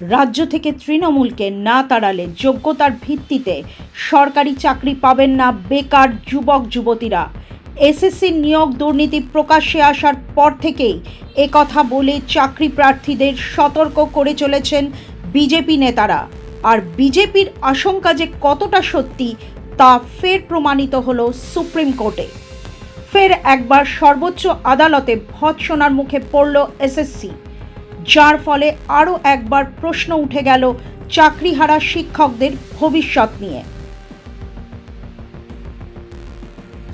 রাজ্য থেকে তৃণমূলকে না তাড়ালে যোগ্যতার ভিত্তিতে সরকারি চাকরি পাবেন না বেকার যুবক যুবতীরা। এসএসসি নিয়োগ দুর্নীতি প্রকাশ্যে আসার পর থেকেই একথা বলে চাকরি প্রার্থীদের সতর্ক করে চলেছেন বিজেপি নেতারা। আর বিজেপির আশঙ্কা যে কতটা সত্যি তা ফের প্রমাণিত হল সুপ্রিম কোর্টে। ফের একবার সর্বোচ্চ আদালতে ভৎসনার মুখে পড়ল এসএসসি যার ফলে আরও একবার প্রশ্ন উঠে গেল চাকরিহারা শিক্ষকদের ভবিষ্যৎ নিয়ে।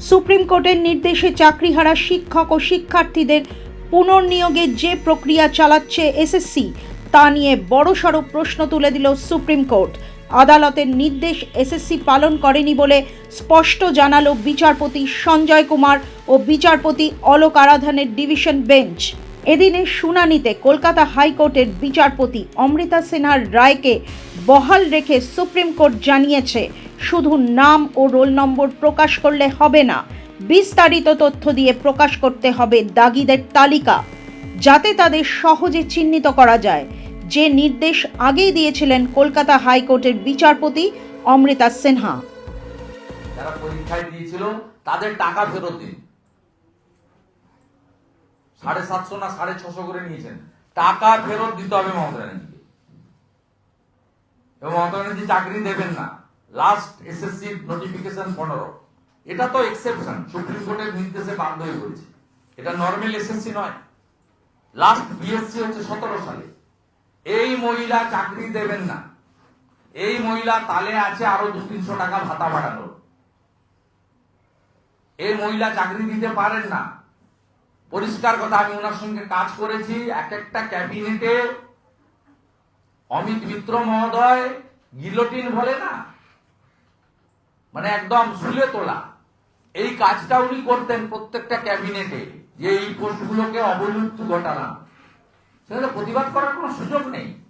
সুপ্রিম কোর্টের নির্দেশে চাকরিহারা শিক্ষক ও শিক্ষার্থীদের পুনর্নিয়োগে যে প্রক্রিয়া চালাচ্ছে এসএসসি, তা নিয়ে বড়সড় প্রশ্ন তুলে দিল সুপ্রিম কোর্ট। আদালতের নির্দেশ এসএসসি পালন করেনি বলে স্পষ্ট জানালো বিচারপতি সঞ্জয় কুমার ও বিচারপতি অলোক আরাধনের ডিভিশন বেঞ্চ। এদিনের শুনানিতে কলকাতা হাইকোর্টের বিচারপতি অমৃতা সিনহার রায়কে বহাল রেখে সুপ্রিম কোর্ট জানিয়েছে, শুধু নাম ও রোল নম্বর প্রকাশ করলে হবে না, বিস্তারিত তথ্য দিয়ে প্রকাশ করতে হবে দাগিদের তালিকা, যাতে তাদের সহজে চিহ্নিত করা যায়। যে নির্দেশ আগেই দিয়েছিলেন কলকাতা হাইকোর্টের বিচারপতি অমৃতা সিনহা। যারা পরীক্ষায় দিয়েছিল, তাদের টাকা ফেরত দিন। সাড়ে সাতশো না সাড়ে ছশো করে নিয়েছেন। টাকা ফেরত দিতে হবে মমতা ব্যানার্জিকে। এবং মমতা ব্যানার্জি চাকরি দেবেন না। লাস্ট এসএসসি নোটিফিকেশন পনেরো। এটা তো এক্সেপশন সুপ্রিম কোর্টের নির্দেশে বাধ্য হয়ে পড়েছে এটা নর্মাল এসএসসি নয়। লাস্ট বিএসসি হচ্ছে সতেরো সালে। এই মহিলা চাকরি দেবেন না। এই মহিলা তালে আছে আরও দু তিনশো টাকা ভাতা বাড়ানোর। এই মহিলা চাকরি দিতে পারেন না। পরিষ্কার কথা, আমি ওনার সঙ্গে কাজ করেছি। এক একটা ক্যাবিনেটে অমিত মিত্র মহোদয় গিলোটিন বলে না? মানে একদম ঝুলে তোলা। এই কাজটা উনি করতেন প্রত্যেকটা ক্যাবিনেটে, যে এই পোস্টগুলোকে অবলুপ্ত ঘটালাম। সেটা প্রতিবাদ করার কোনো সুযোগ নেই।